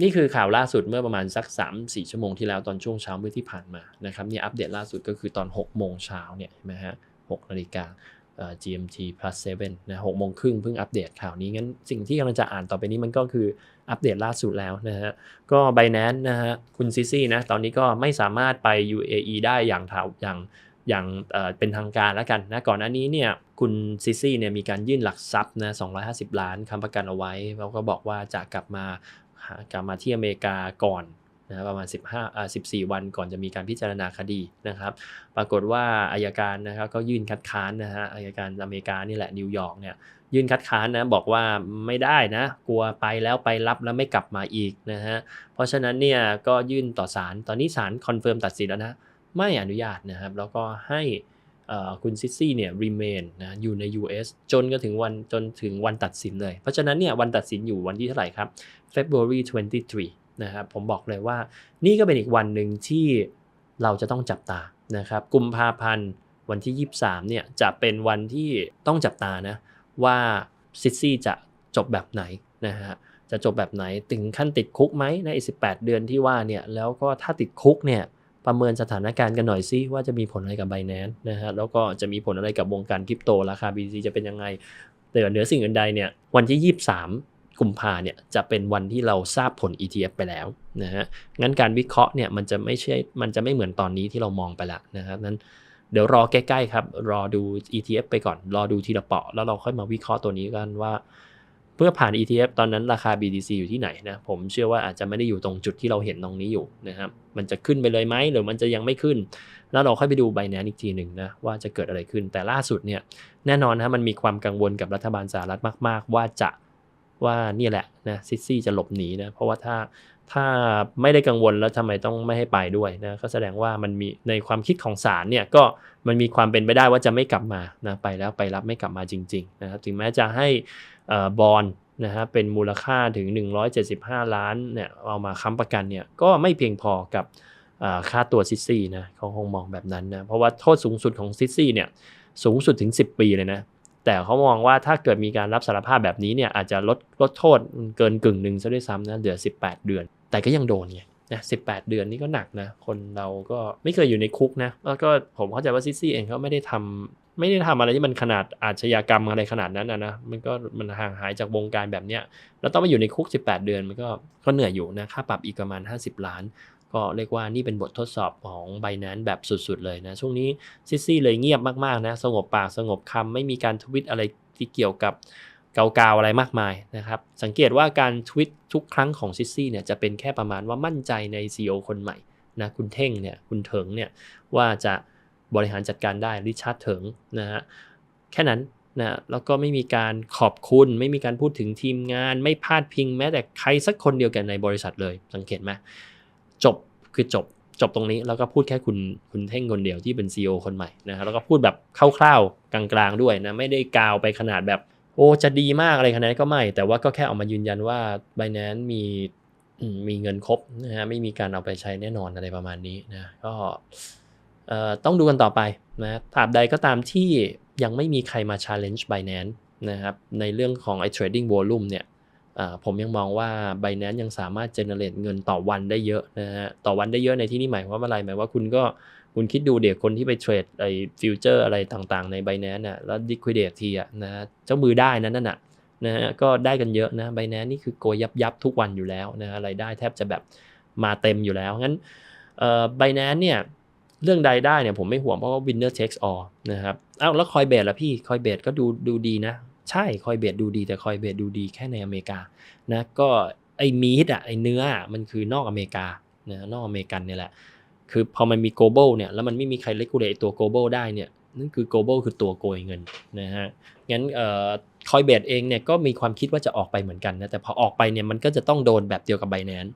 นี่คือข่าวล่าสุดเมื่อประมาณสัก 3-4 ชั่วโมงที่แล้วตอนช่วงเช้ามืดที่ผ่านมานะครับเนี่ยอัปเดตล่าสุดก็คือตอน 6 โมงเช้าเนี่ยเห็นไหมฮะ6นาฬิกา GMT plus 7นะ6โมงครึ่งเพิ่งอัปเดตข่าวนี้ งั้นสิ่งที่กำลังจะอ่านต่อไปนี้มันก็คืออัปเดตล่าสุดแล้วนะฮะ ก็ b บ n a n c e นะฮะ คุณซิซี่นะ ตอนนี้ก็ไม่สามารถไป UAE ได้อย่างถาวอย่างอย่างเป็นทางการแล้วกันนะ ก่อนหน้านี้เนี่ยคุณซิซี่เนี่ยมีการยื่นหลักทรัพย์นะ250 ล้านคำประกันเอาไว้ แล้วก็บอกว่าจะกลับมา กลับมาที่อเมริกาก่อนนะประมาณ 15อ่า14 วันก่อนจะมีการพิจารณาคดีนะครับ ปรากฏว่าอายการนะครับก็ยื่นคัดค้านนะฮะอายการอเมริกานี่แหละนิวยอร์กเนี่ยยื่นคัดค้านนะบอกว่าไม่ได้นะ กลัวไปแล้วไปรับแล้วไม่กลับมาอีกนะฮะเพราะฉะนั้นเนี่ยก็ยื่นต่อศาลตอนนี้ศาลคอนเฟิร์มตัดสินแล้วนะไม่อนุญาตนะครับแล้วก็ให้ คุณซิซี่เนี่ย remain นะอยู่ใน US จนก็ถึงวันจนถึงวันตัดสินเลย เพราะฉะนั้นเนี่ยวันตัดสินอยู่วันที่เท่าไหร่ครับ February 23 นะครับผมบอกเลยว่านี่ก็เป็นอีกวันหนึ่งที่เราจะต้องจับตานะครับกุมภาพันธ์วันที่ 23 เนี่ยจะเป็นวันที่ต้องจับตานะว่าซิซี่จะจบแบบไหนนะฮะจะจบแบบไหนถึงขั้นติดคุกไหมใน 18 เดือนที่ว่าเนี่ยแล้วก็ถ้าติดคุกเนี่ย ประเมินสถานการณ์กันหน่อยซิว่าจะมีผลอะไรกับไบแนนนะฮะแล้วก็จะมีผลอะไรกับวงการคริปโตราคา BTC จะเป็นยังไง แต่เหนือสิ่งอื่นใดเนี่ยวันที่ 23กุมภาเนี่ยจะเป็นวันที่เราทราบผล ETF ไปแล้วนะฮะงั้นการวิเคราะห์เนี่ยมันจะไม่ใช่มันจะไม่เหมือนตอนนี้ที่เรามองไปละนะครับนั้นเดี๋ยวรอใกล้ๆครับ รอดู ETF ไปก่อน รอดูทีละเปาะ แล้วเราค่อยมาวิเคราะห์ตัวนี้กันว่า เพื่อผ่าน ETF ตอนนั้นราคา BTC อยู่ที่ไหนนะผมเชื่อว่าอาจจะไม่ได้อยู่ตรงจุดที่เราเห็นตรงนี้อยู่นะครับมันจะขึ้นไปเลยไหมหรือมันจะยังไม่ขึ้น แล้วเราค่อยไปดูใบแนนอีกทีหนึ่งนะว่าจะเกิดอะไรขึ้น แต่ล่าสุดเนี่ยแน่นอนนะมันมีความกังวลกับรัฐบาลสหรัฐมาก ๆ ว่าจะว่านี่แหละนะซิซี่จะหลบหนีนะเพราะว่าถ้า ถ้าไม่ได้กังวลแล้วทำไมต้องไม่ให้ไปด้วยนะก็แสดงว่ามันมีในความคิดของศาลเนี่ยก็มันมีความเป็นไปได้ว่าจะไม่กลับมานะไปแล้วไปรับไม่กลับมาจริงๆนะครับถึงแม้จะให้บอลนะฮะเป็นมูลค่าถึง 175 ล้านเนี่ยเอามาค้ำประกันเนี่ยก็ไม่เพียงพอกับค่าตัวซิซี่นะเขาคงมองแบบนั้นนะเพราะว่าโทษสูงสุดของซิซี่เนี่ยสูงสุดถึง 10 ปีเลยนะ แต่เขามองว่าถ้าเกิดมีการรับสารภาพแบบนี้เนี่ยอาจจะลดลดโทษเกินกึ่งหนึ่งซะด้วยซ้ำนะเหลือ 18 เดือน แต่ก็ยังโดนไงนะ18เดือนนี่ก็หนักนะ คนเราก็ไม่เคยอยู่ในคุกนะ แล้วก็ผมเข้าใจว่าซิซี่เองเขาไม่ได้ทำไม่ได้ทำอะไรที่มันขนาดอาชญากรรมอะไรขนาดนั้นนะนะ มันก็มันห่างหายจากวงการแบบเนี้ย แล้วต้องมาอยู่ในคุก 18 เดือนมันก็ก็เหนื่อยอยู่นะ ค่าปรับอีกประมาณ 50 ล้าน ก็เรียกว่านี่เป็นบททดสอบของไบแนนแบบสุดๆเลยนะ ช่วงนี้ซิซี่เลยเงียบมากๆนะ สงบปากสงบคำไม่มีการทวิตอะไรที่เกี่ยวกับเกาๆอะไรมากมายนะครับ สังเกตว่าการทวิตทุกครั้งของซิซี่เนี่ยจะเป็นแค่ประมาณว่ามั่นใจใน CEO คนใหม่นะคุณเท่งเนี่ยคุณเถิงเนี่ยว่าจะบริหารจัดการได้ริชาร์ดเถิงนะฮะแค่นั้นนะแล้วก็ไม่มีการขอบคุณ ไม่มีการพูดถึงทีมงาน ไม่พาดพิงแม้แต่ใครสักคนเดียวกันในบริษัทเลยสังเกตไหม จบคือจบจบตรงนี้แล้วก็พูดแค่คุณคุณเท่งคนเดียวที่เป็น CEO คนใหม่นะแล้วก็พูดแบบคร่าวๆกลางๆด้วยนะไม่ได้กาวไปขนาดแบบโอ้จะดีมากอะไรขนาดนั้นก็ไม่ แต่ว่าก็แค่ออกมายืนยันว่า b บ n a n c e มีมีเงินครบนะฮะไม่มีการเอาไปใช้แน่นอนอะไรประมาณนี้นะก็ต้องดูกันต่อไปนะตราบใดก็ตามที่ยังไม่มีใครมา challenge Binance นะครับในเรื่องของไอ้ trading volume เนี่ย ผมยังมองว่า Binance ยังสามารถ generate เงินต่อวันได้เยอะนะฮะต่อวันได้เยอะในที่นี้หมายความว่าอะไรหมายว่าคุณก็คุณคิดดูเด็กคนที่ไปเทรดไอ้ฟิวเจอร์อะไรต่างๆใน b บ n a n c e น่ะแล้ว liquidate ทีอะนะเจ้ามือได้นั่นน่ะนะฮะก็ได้กันเยอะนะ b บ n a n c e นี่คือโกยยับยับทุกวันอยู่แล้วนะรายได้แทบจะแบบมาเต็มอยู่แล้วงั้นเอ่อ b บ n a n c e เนี่ยเรื่องใดได้เนี่ยผมไม่ห่วงเพราะว่า winner takes all นะครับอ้าวแล้วคอยเบสล่ะพี่คอยเบสก็ดูดูดีนะ ใช่คอยเบสดูดี แต่คอยเบสดูดีแค่ในอเมริกานะก็ไอ้มีดอะไอ้เนื้อมันคือนอกอเมริกานะนอกอเมริกันเนี่ยแหละ คือพอมันมี global เนี่ยแล้วมันไม่มีใคร regulate ตัว global ได้เนี่ยนั่นคือ global คือตัวโกยเงินนะฮะงั้นเอ่อคอยเบสเองเนี่ยก็มีความคิดว่าจะออกไปเหมือนกันนะแต่พอออกไปเนี่ยมันก็จะต้องโดนแบบเดียวกับไบแนน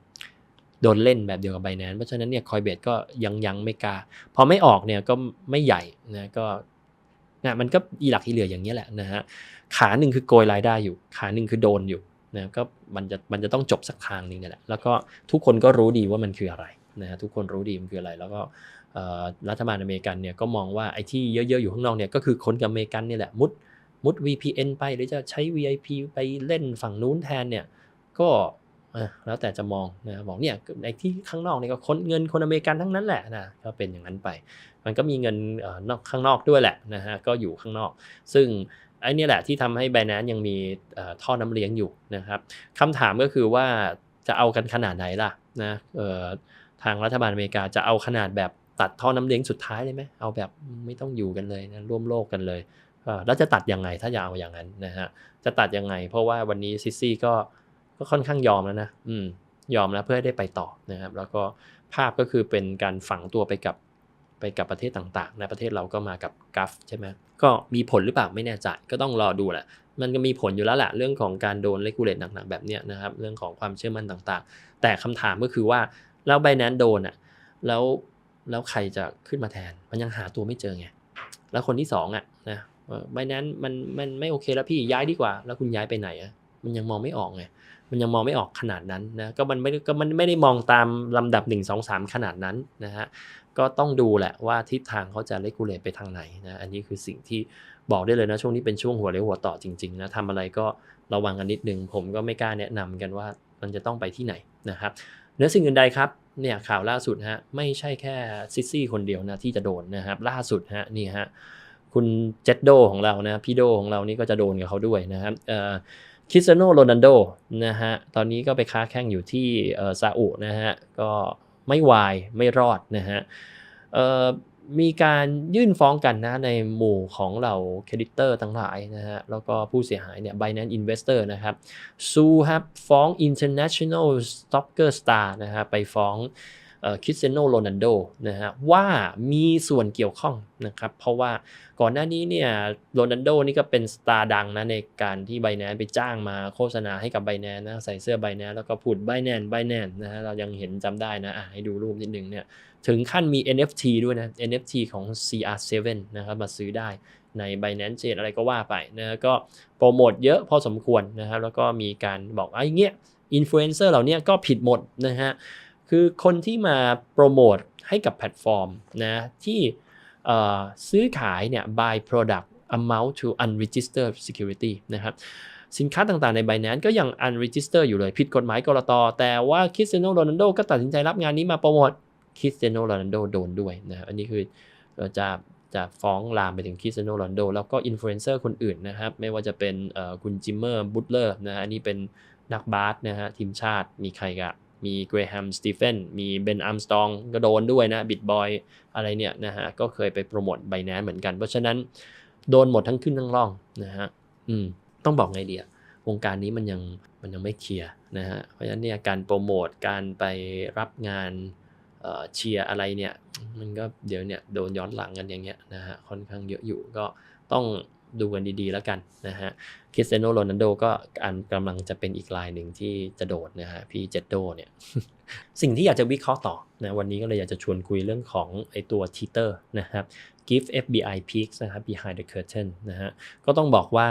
โดนเล่นแบบเดียวกับไบแนนเพราะฉะนั้นเนี่ยคอยเบสก็ยังยังไม่กล้าพอไม่ออกเนี่ยก็ไม่ใหญ่นะก็ นะมันก็อีหลักอีเหลืออย่างนี้แหละนะฮะขาหนึ่งคือโกยรายได้อยู่ ขาหนึ่งคือโดนอยู่นะก็มันจะมันจะต้องจบสักทางนึงนี่แหละแล้วก็ทุกคนก็รู้ดีว่ามันคืออะไรนะฮะทุกคนรู้ดีมันคืออะไร แล้วก็รัฐบาลอเมริกันเนี่ยก็มองว่าไอ้ที่เยอะๆอยู่ข้างนอกเนี่ยก็คือคนกับอเมริกันนี่แหละมุดมุด VPN ไปหรือจะใช้ VIP ไปเล่นฝั่งนู้นแทนเนี่ยก็ แล้วแต่จะมองนะบอกเนี่ยในที่ข้างนอกนี่ก็คนเงินคนอเมริกันทั้งนั้นแหละนะก็เป็นอย่างนั้นไป มันก็มีเงินนอกข้างนอกด้วยแหละนะฮะก็อยู่ข้างนอก ซึ่งไอ้นี่แหละที่ทำให้ b บ n a n c e ยังมีท่อน้ำเลี้ยงอยู่นะครับคำถามก็คือว่าจะเอากันขนาดไหนล่ะนะทางรัฐบาลอเมริกาจะเอาขนาดแบบตัดท่อน้ำเลี้ยงสุดท้ายเลยไหมเอาแบบไม่ต้องอยู่กันเลยนะร่วมโลกกันเลยแล้วจะตัดยังไงถ้าจะเอาอย่างนั้นนะฮะจะตัดยังไง เพราะว่าวันนี้ซิซี่ก็ ก็ค่อนข้างยอมแล้วนะอืมยอมแล้วเพื่อให้ได้ไปต่อนะครับ แล้วก็ภาพก็คือเป็นการฝังตัวไปกับไปกับประเทศต่างๆ ในประเทศเราก็มากับกัฟใช่ไหมก็มีผลหรือเปล่าไม่แน่ใจก็ต้องรอดูแหละมันก็มีผลอยู่แล้วแหละเรื่องของการโดนเลกูเลตหนักๆแบบเนี้ยนะครับเรื่องของความเชื่อมั่นต่างๆ แต่คำถามก็คือว่าแล้วไบแนนโดนอะแล้วแล้วใครจะขึ้นมาแทน มันยังหาตัวไม่เจอไงแล้วคนที่สองอะนะไบแนนมันมันไม่โอเคแล้วพี่ย้ายดีกว่า แล้วคุณย้ายไปไหนอะมันยังมองไม่ออกไง มันยังมองไม่ออกขนาดนั้นนะก็มันไม่ก็มันไม่ได้มองตามลำดับ 1 2 3 ขนาดนั้นนะฮะก็ต้องดูแหละว่าทิศทางเขาจะเลกูเลตไปทางไหนนะอันนี้คือสิ่งที่บอกได้เลยนะช่วงนี้เป็นช่วงหัวเรียวหัวต่อจริงๆนะทำอะไรก็ระวังกันนิดนึง ผมก็ไม่กล้าแนะนำกันว่ามันจะต้องไปที่ไหนนะครับเนื้อสิ่งอื่นใดครับเนี่ยข่าวล่าสุดฮะไม่ใช่แค่ซิซี่คนเดียวนะที่จะโดนนะครับล่าสุดฮะนี่ฮะคุณเจดโดของเรานะพี่โดของเรานี่ก็จะโดนกับเขาด้วยนะครับเอ่อ คริสเตโนโรนัลโดนะฮะตอนนี้ก็ไปค้าแข่งอยู่ที่ซาอุนะฮะก็ไม่วายไม่รอดนะฮะมีการยื่นฟ้องกันนะในหมู่ของเหล่าเครดิตเตอร์ทั้งหลายนะฮะแล้วก็ผู้เสียหายเนี่ย Binance Investor นะครับซูครับฟ้อง International Soccer Star นะฮะไปฟ้อง คริสเตียโนโรนัลโดนะฮะว่ามีส่วนเกี่ยวข้องนะครับเพราะว่าก่อนหน้านี้เนี่ยโรนัลโดนี่ก็เป็นสตาร์ดังนะในการที่ไบแนนไปจ้างมาโฆษณาให้กับไบแนนนะใส่เสื้อไบแนนแล้วก็พูดไบแนนไบแนนนะฮะเรายังเห็นจำได้นะอะให้ดูรูปนิดนึงเนี่ยถึงขั้นมี NFT ด้วยนะ NFT ของ CR7 นะครับมาซื้อได้ใน Binance Chain อะไรก็ว่าไปนะก็โปรโมทเยอะพอสมควรนะครับแล้วก็มีการบอกไอ้เงี้ยอินฟลูเอนเซอร์เหล่านี้ก็ผิดหมดนะฮะ คือคนที่มาโปรโมทให้กับแพลตฟอร์มนะที่ซื้อขายเนี่ย by product amount to unregistered security นะครับสินค้าต่างๆใน Binance ก็ยัง unregistered อยู่เลย ผิดกฎหมายกรตแต่ว่าคริสเตียโนโรนัลโดก็ตัดสินใจรับงานนี้มาโปรโมทคริสเตียโนโรนัลโดโดนด้วยนะครับอันนี้คือจะจะฟ้องลามไปถึงคริสเตียโนโรนโด แล้วก็อินฟลูเอนเซอร์คนอื่นนะครับ ไม่ว่าจะเป็นคุณจิมเมอร์บุตเลอร์นะอันนี้เป็นนักบาสนะฮะทีมชาติมีใครกะ มีเกรแฮมสตีเฟนมีเบนอัมสตองก็โดนด้วยนะบิตบอยอะไรเนี่ยนะฮะก็เคยไปโปรโมทไบแนนเหมือนกัน เพราะฉะนั้นโดนหมดทั้งขึ้นทั้งล่องนะฮะอืมต้องบอกไงเดียวงการนี้มันยังมันยังไม่เคลียร์นะฮะเพราะฉะนั้นเนี่ยการโปรโมทการไปรับงานเชียร์อะไรเนี่ยมันก็เดี๋ยวเนี่ยโดนย้อนหลังกันอย่างเงี้ยนะฮะค่อนข้างเยอะอยู่ก็ต้อง ดูกันดีๆแล้วกันนะฮะคริสเตียโนโรนัลโดก็อันกำลังจะเป็นอีกลายหนึ่งที่จะโดดนะฮะพี่เจดโดเนี่ยสิ่งที่อยากจะวิเคราะห์ต่อนะวันนี้ก็เลยอยากจะชวนคุยเรื่องของไอตัวทีเตอร์นะครับ Give FBI Peaks นะครับ Behind the Curtain นะฮะก็ต้องบอกว่า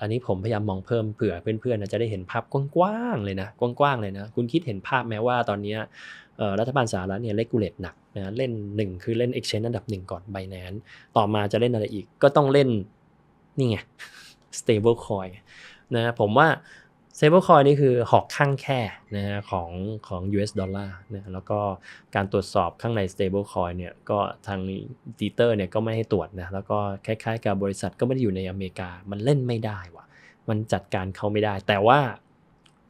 อันนี้ผมพยายามมองเพิ่มเผื่อเพื่อนๆจะได้เห็นภาพกว้างๆเลยนะกว้างๆเลยนะ คุณคิดเห็นภาพแม้ว่าตอนนี้ รัฐบาลสหรัฐเนี่ยเลกูเลตหนักนะเล่น 1 คือเล่น Exchange อันดับ 1 ก่อน Binance ต่อมาจะเล่นอะไรอีกก็ต้องเล่น นี่ไง stable coin นะผมว่า stable coin นี่คือหอกข้างแค่นะฮะของของ US ดอลลาร์นะแล้วก็การตรวจสอบข้างใน stable coin เนี่ยก็ทางดีเตอร์เนี่ยก็ไม่ให้ตรวจนะแล้วก็คล้ายๆกับบริษัทก็ไม่ได้อยู่ในอเมริกา มันเล่นไม่ได้ว่ะมันจัดการเขาไม่ได้ แต่ว่า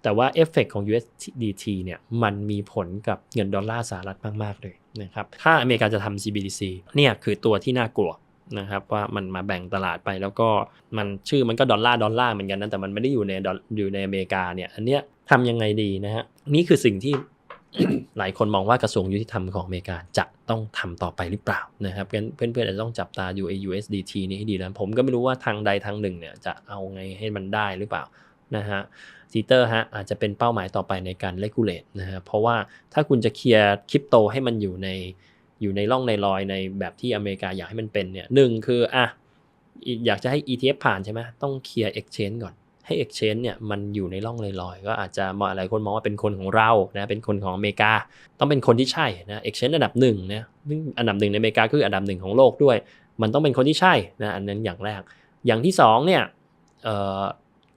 แต่ว่าเอฟเฟกของ USDT เนี่ยมันมีผลกับเงินดอลลาร์สหรัฐมาก ๆ เลยนะครับ ถ้าอเมริกาจะทำ CBDC เนี่ยคือตัวที่น่ากลัวนะครับว่ามันมาแบ่งตลาดไปแล้วก็มันชื่อมันก็ดอลลาร์ดอลลาร์เหมือนกันนะแต่มันไม่ได้อยู่ในอยู่ในอเมริกาเนี่ยอันเนี้ยทำยังไงดีนะฮะนี่คือสิ่งที่หลายคนมองว่ากระทรวงยุติธรรมของอเมริกาจะต้องทำต่อไปหรือเปล่านะครับงั้นเพื่อนๆอาจจะต้องจับตาอยู่ USDT นี้ให้ดีนะผมก็ไม่รู้ว่าทางใดทางหนึ่งเนี่ยจะเอาไงให้มันได้หรือเปล่า นะฮะทีเตอร์ฮะอาจจะเป็นเป้าหมายต่อไปในการเลกูเลตนะฮะเพราะว่าถ้าคุณจะเคลียร์คริปโตให้มันอยู่ในอยู่ในร่องในรอยในแบบที่อเมริกาอยากให้มันเป็นเนี่ยหนึ่งคืออะอยากจะให้ ETF ผ่านใช่ไหมต้องเคลียร์ Exchange ก่อน ให้ Exchange เนี่ยมันอยู่ในร่องในรอยก็อาจจะมองหลายคนมองว่าเป็นคนของเรานะเป็นคนของอเมริกา ต้องเป็นคนที่ใช่นะ Exchange อันดับหนึ่งนะอันดับหนึ่งในอเมริกาคืออันดับหนึ่งของโลกด้วย มันต้องเป็นคนที่ใช่นะอันนั้นอย่างแรก อย่างที่สองเนี่ย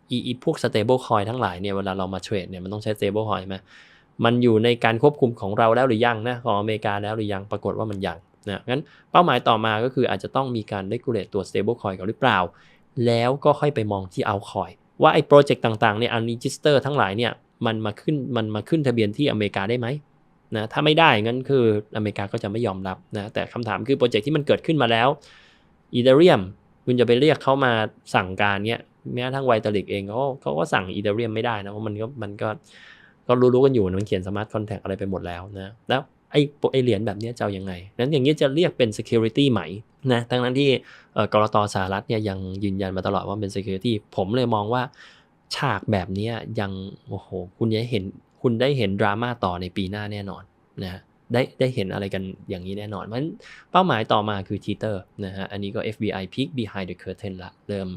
อีอีพวก stable coin ทั้งหลายเนี่ยเวลาเรามาเทรดเนี่ยมันต้องใช้ stable coin ใช่ไหมมันอยู่ในการควบคุมของเราแล้วหรือยังนะของอเมริกาแล้วหรือยังปรากฏว่ามันยังนะงั้นเป้าหมายต่อมาก็คืออาจจะต้องมีการ regulate ตัว stable coin ก่อนหรือเปล่า แล้วก็ค่อยไปมองที่ altcoin ว่าไอ้โปรเจกต์ต่างๆเนี่ย unregister ทั้งหลายเนี่ยมันมาขึ้นมันมาขึ้นทะเบียนที่อเมริกาได้ไหมนะถ้าไม่ได้งั้นคืออเมริกาก็จะไม่ยอมรับนะแต่คำถามคือโปรเจกต์ที่มันเกิดขึ้นมาแล้วอีเดเรียมคุณจะไปเรียกเขามาสั่งการเนี่ย แม้ทั้งไวตาลิกเองเขาเขาก็สั่งอีเดเรียมไม่ได้นะเพราะมันก็มันก็ก็รู้ๆกันอยู่นะมันเขียนสมาร์ทคอนแทคอะไรไปหมดแล้วนะแล้วไอ้ไอ้เหรียญแบบนี้จะเอายังไง นั้นอย่างนี้จะเรียกเป็น security ไหมนะทั้งนั้นที่กรตสหรัฐเนี่ยยังยืนยันมาตลอดว่าเป็น security ผมเลยมองว่าฉากแบบนี้ยังโอ้โหคุณจะเห็นคุณได้เห็นดราม่าต่อในปีหน้าแน่นอนนะ ได้ได้เห็นอะไรกันอย่างนี้แน่นอนเพราะเป้าหมายต่อมาคือทีเตอร์นะฮะ อันนี้ก็ FBI peek behind the curtain ละ เริ่ม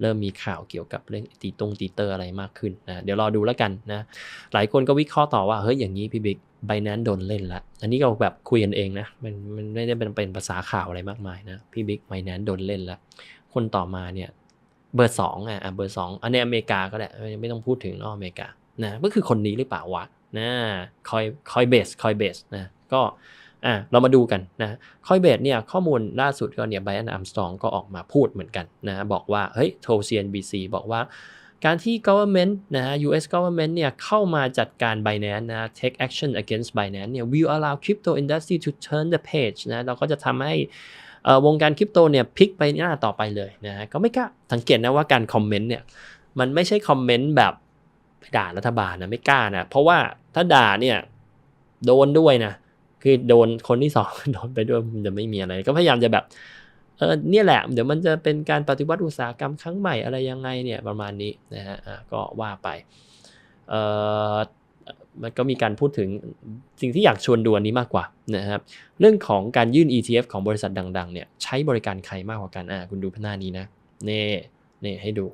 เริ่มมีข่าวเกี่ยวกับเรื่องตีตรงตีเตอร์อะไรมากขึ้นนะ เดี๋ยวรอดูแล้วกันนะ หลายคนก็วิเคราะห์ต่อว่า เฮ้ย อย่างนี้พี่บิ๊กไบแนนโดนเล่นละ อันนี้ก็แบบคุยกันเองนะ มันมันไม่ได้เป็นเป็นภาษาข่าวอะไรมากมายนะ พี่บิ๊กไบแนนโดนเล่นละ คนต่อมาเนี่ยเบอร์สองอะเบอร์สองอันในอเมริกาก็แหละไม่ต้องพูดถึงนอกอเมริกานะก็คือคนนี้หรือเปล่าวะ นะคอยคอยเบสคอยเบสนะก็อะเรามาดูกันนะคอยเบสเนี่ยข้อมูลล่าสุดก็เนี่ยไบอันอัมสตองก็ออกมาพูดเหมือนกันนะบอกว่าเฮ้ยโทร CNBC บอกว่าการที่ government นะฮะ US government เนี่ยเข้ามาจัดการ Binance นะ take action against Binance เนี่ย will allow crypto industry to turn the page นะเราก็จะทำให้วงการคริปโตเนี่ยพลิกไปหน้าต่อไปเลยนะฮะก็ไม่กล้าสังเกตนะว่าการคอมเมนต์เนี่ยมันไม่ใช่คอมเมนต์แบบ ไปด่ารัฐบาลนะไม่กล้านะเพราะว่าถ้าด่าเนี่ยโดนด้วยนะคือโดนคนที่สองโดนไปด้วยมันจะไม่มีอะไรก็พยายามจะแบบเออเนี่ยแหละ เดี๋ยวมันจะเป็นการปฏิวัติอุตสาหกรรมครั้งใหม่อะไรยังไงเนี่ยประมาณนี้นะฮะก็ว่าไปเออมันก็มีการพูดถึงสิ่งที่อยากชวนดูอันนี้มากกว่านะครับเรื่องของการยื่น ETF ของบริษัทดัง ๆ เนี่ยใช้บริการใครมากกว่ากันอ่าคุณดูพหน้านี้นะเน่เน่ให้ดู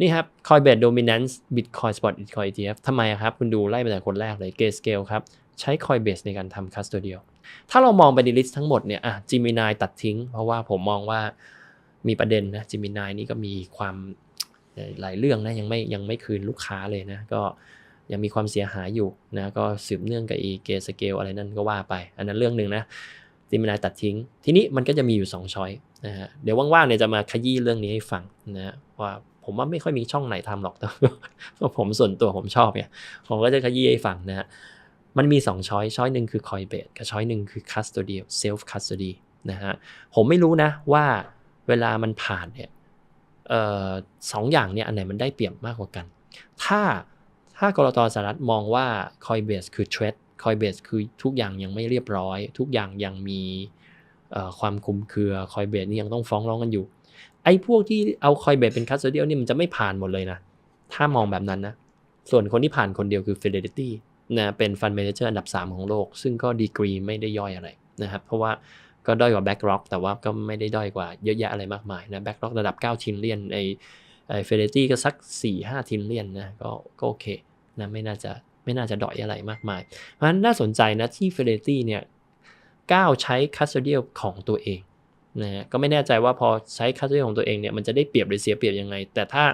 นี่ครับ Coinbase Dominance Bitcoin Spot Bitcoin ETF ทำไมครับ คุณดูไล่มาจากคนแรกเลย Grayscale ครับ ใช้ Coinbase ในการทำ custodial ถ้าเรามองไปในลิสต์ทั้งหมดเนี่ยอะ Gemini ตัดทิ้ง เพราะว่าผมมองว่ามีประเด็นนะ Gemini นี่ก็มีความหลายเรื่องนะ ยังไม่ยังไม่คืนลูกค้าเลยนะ ก็ยังมีความเสียหายอยู่นะ ก็สืบเนื่องกับอีเกสเกลอะไรนั่นก็ว่าไป อันนั้นเรื่องหนึ่งนะจิมินายตัดทิ้ง ทีนี้มันก็จะมีอยู่2ช้อยนะฮะเดี๋ยวว่างๆเนี่ยจะมาขยี้เรื่องนี้ให้ฟังนะว่า ผมว่าไม่ค่อยมีช่องไหนทำหรอกแต่ผมส่วนตัวผมชอบเนี่ย ผมก็จะขยี้ให้ฟังนะฮะ มันมี2ช้อยช้อยหนึ่งคือ Coinbase กับช้อยหนึ่งคือ custody self custody นะฮะ ผมไม่รู้นะว่าเวลามันผ่านเนี่ยออสองอย่างเนี่ยอันไหนมันได้เปรียบมากกว่ากัน ถ้าถ้ากรตสหรัฐมองว่า Coinbase คือ threat Coinbase คือทุกอย่างยังไม่เรียบร้อย ทุกอย่างยังมีความคุมเครือ Coinbase นี่ยังต้องฟ้องร้องกันอยู่ ไอ้พวกที่เอาคอยเบสเป็นคัสเดียลนี่มันจะไม่ผ่านหมดเลยนะ ถ้ามองแบบนั้นนะ ส่วนคนที่ผ่านคนเดียวคือ Fidelity นะเป็นฟันเมนเจอร์อันดับ 3 ของโลก ซึ่งก็ดีกรีไม่ได้ย่อยอะไรนะครับ เพราะว่าก็ด้อยกว่า BlackRock แต่ว่าก็ไม่ได้ด้อยกว่าเยอะแยะอะไรมากมายนะ BlackRock ระดับ 9 ทินเลียนไอ้ไอ้ Fidelity ก็สัก 4-5 ทินเลียนนะก็ก็โอเคนะไม่น่าจะไม่น่าจะด้อยอะไรมากมาย เพราะฉะนั้นน่าสนใจนะที่ Fidelity เนี่ยก้าวใช้ custodial ของตัวเอง นะก็ไม่แน่ใจว่าพอใช้ค่าใช้ของตัวเองเนี่ยมันจะได้เปรียบหรือเสียเปรียบยังไง แต่ถ้า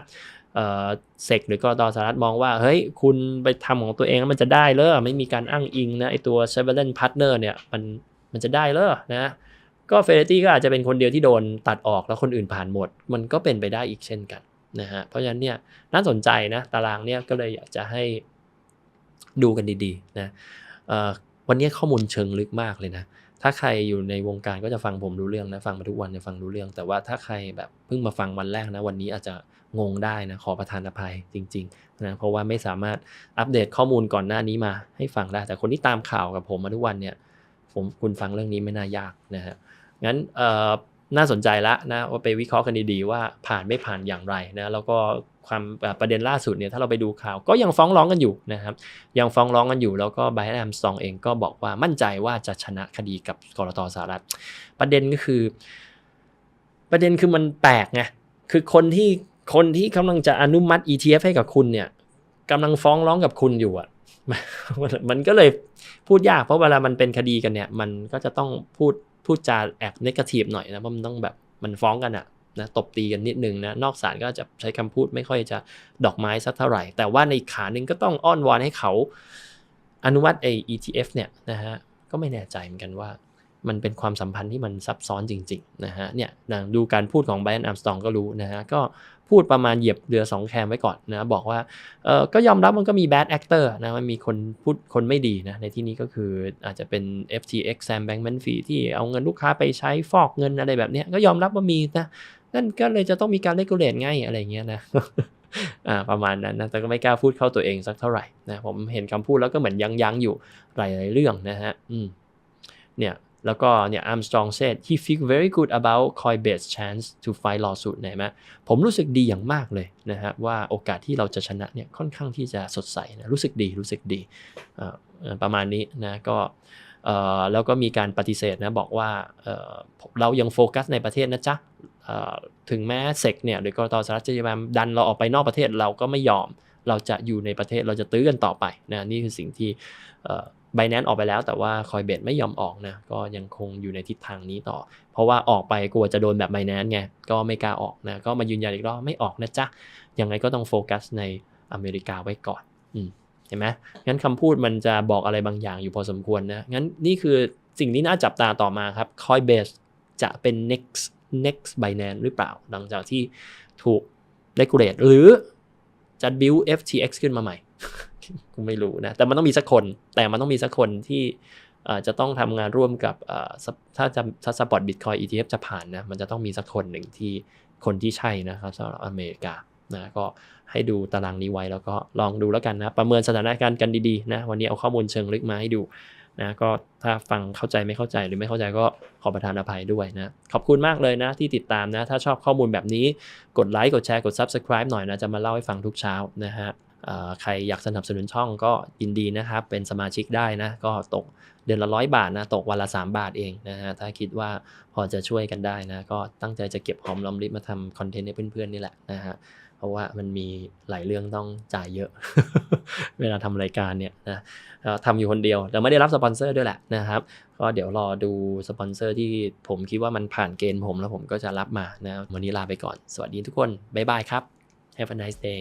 เซกหรือกรตสหรัฐมองว่าเฮ้ยคุณไปทำของตัวเองแล้วมันจะได้เลยไม่มีการอ้างอิงนะไอตัว surveillance partner เนี่ยมันมันจะได้เลยนะก็เฟรตี้ก็อาจจะเป็นคนเดียวที่โดนตัดออกแล้วคนอื่นผ่านหมด มันก็เป็นไปได้อีกเช่นกันนะฮะเพราะฉะนั้นเนี่ยน่าสนใจนะตารางเนี่ยก็เลยอยากจะให้ดูกันดีๆนะวันนี้ข้อมูลเชิงลึกมากเลยนะ ถ้าใครอยู่ในวงการก็จะฟังผมรู้เรื่องนะฟังมาทุกวันจะฟังรู้เรื่อง แต่ว่าถ้าใครแบบเพิ่งมาฟังวันแรกนะวันนี้อาจจะงงได้นะขอประทานอภัยจริงๆนะเพราะว่าไม่สามารถอัปเดตข้อมูลก่อนหน้านี้มาให้ฟังได้ แต่คนที่ตามข่าวกับผมมาทุกวันเนี่ยผมคุณฟังเรื่องนี้ไม่น่ายากนะฮะงั้นเอ่อ น่าสนใจละนะว่าไปวิเคราะห์กันดีๆว่าผ่านไม่ผ่านอย่างไรนะแล้วก็ความประเด็นล่าสุดเนี่ยถ้าเราไปดูข่าวก็ยังฟ้องร้องกันอยู่นะครับยังฟ้องร้องกันอยู่แล้วก็ไบแอมซองเองก็บอกว่ามั่นใจว่าจะชนะคดีกับกรตสหรัฐ ประเด็นก็คือ ประเด็นคือมันแปลกไงคือคนที่คนที่กำลังจะอนุมัติ ETF ให้กับคุณเนี่ยกำลังฟ้องร้องกับคุณอยู่อะมันก็เลยพูดยากเพราะเวลามันเป็นคดีกันเนี่ย มันก็จะต้องพูด พูดจาแอบเนกาทีฟหน่อยนะเพราะมันต้องแบบมันฟ้องกันอะนะตบตีกันนิดนึงนะนอกศาลก็จะใช้คำพูดไม่ค่อยจะดอกไม้สักเท่าไหร่ แต่ว่าในขาหนึ่งก็ต้องอ้อนวอนให้เขาอนุมัติไอ ETF เนี่ยนะฮะก็ไม่แน่ใจเหมือนกันว่า มันเป็นความสัมพันธ์ที่มันซับซ้อนจริงๆนะฮะเนี่ยดูการพูดของไบรอันอัมสตองก็รู้นะฮะก็ พูดประมาณเหยียบเรือสองแคมไว้ก่อนนะบอกว่าเออก็ยอมรับมันก็มี bad actor นะมันมีคนพูดคนไม่ดีนะในที่นี้ก็คืออาจจะเป็น FTX Sam Bankman-Fried ที่เอาเงินลูกค้าไปใช้ฟอกเงินอะไรแบบนี้ก็ยอมรับว่ามีนะนั่นก็เลยจะต้องมีการเลกูเลตไงอะไรเงี้ยนะประมาณนั้นนะแต่ก็ไม่กล้าพูดเข้าตัวเองสักเท่าไหร่นะผมเห็นคำพูดแล้วก็เหมือนยังยังอยู่หลายๆเรื่องนะฮะเนี่ย แล้วก็เนี่ย Armstrong said he feel very good about Coinbase chance to file lawsuit นไหมผมรู้สึกดีอย่างมากเลยนะฮะว่าโอกาสที่เราจะชนะเนี่ยค่อนข้างที่จะสดใสนะรู้สึกดีรู้สึกดีประมาณนี้นะก็แล้วก็มีการปฏิเสธนะบอกว่าเเรายังโฟกัสในประเทศนะจ๊ะถึงแม้เซกเนี่ยหรือกรตสหรัฐจะมาดันเราออกไปนอกประเทศเราก็ไม่ยอม เราจะอยู่ในประเทศเราจะตื้อกันต่อไปนะนี่คือสิ่งที่ไบแนนออกไปแล้วแต่ว่าคอยเบไม่ยอมออกนะก็ยังคงอยู่ในทิศทางนี้ต่อ เพราะว่าออกไปกลัวจะโดนแบบไบแนนไงก็ไม่กล้าออกนะก็มายืนยันอีกรอบไม่ออกนะจ๊ะยังไงก็ต้องโฟกัสในอเมริกาไว้ก่อนอืมเห็นไหมงั้นคำพูดมันจะบอกอะไรบางอย่างอยู่พอสมควรนะงั้นนี่คือสิ่งที่น่าจับตาต่อมาครับ Coinbase จะเป็น next next Binance หรือเปล่า หลังจากที่ถูก regulate หรือ จะ build FTX ขึ้นมาใหม่กูไม่รู้นะ แต่มันต้องมีสักคน แต่มันต้องมีสักคนที่จะต้องทำงานร่วมกับถ้าจะถ้าสปอร์ตบิตคอย ETF จะผ่านนะ มันจะต้องมีสักคนหนึ่งที่คนที่ใช่นะครับสำหรับอเมริกานะก็ให้ดูตารางนี้ไว้แล้วก็ลองดูแล้วกันนะ ประเมินสถานการณ์กันดีๆนะ วันนี้เอาข้อมูลเชิงลึกมาให้ดู นะก็ถ้าฟังเข้าใจไม่เข้าใจหรือไม่เข้าใจก็ขอประทานอภัยด้วยนะ ขอบคุณมากเลยนะที่ติดตามนะ ถ้าชอบข้อมูลแบบนี้กดไลค์กดแชร์กด Subscribe หน่อยนะ จะมาเล่าให้ฟังทุกเช้านะฮะใครอยากสนับสนุนช่องก็ยินดีนะครับ เป็นสมาชิกได้นะ ก็ตกเดือนละร้อยบาทนะ ตกวันละ 3 บาทเองนะฮะ ถ้าคิดว่าพอจะช่วยกันได้นะ ก็ตั้งใจจะเก็บหอมรอมริบมาทำคอนเทนต์ให้เพื่อนๆนี่แหละนะฮะ ราะว่ามันมีหลายเรื่องต้องจ่ายเยอะ เวลาทำรายการเนี่ยนะทำอยู่คนเดียวแต่ไม่ได้รับสปอนเซอร์ด้วยแหละนะครับ ก็เดี๋ยวรอดูสปอนเซอร์ที่ผมคิดว่ามันผ่านเกณฑ์ผมแล้วผมก็จะรับมานะวันนี้ลาไปก่อน สวัสดีทุกคน บ๊ายบายครับ Have a nice day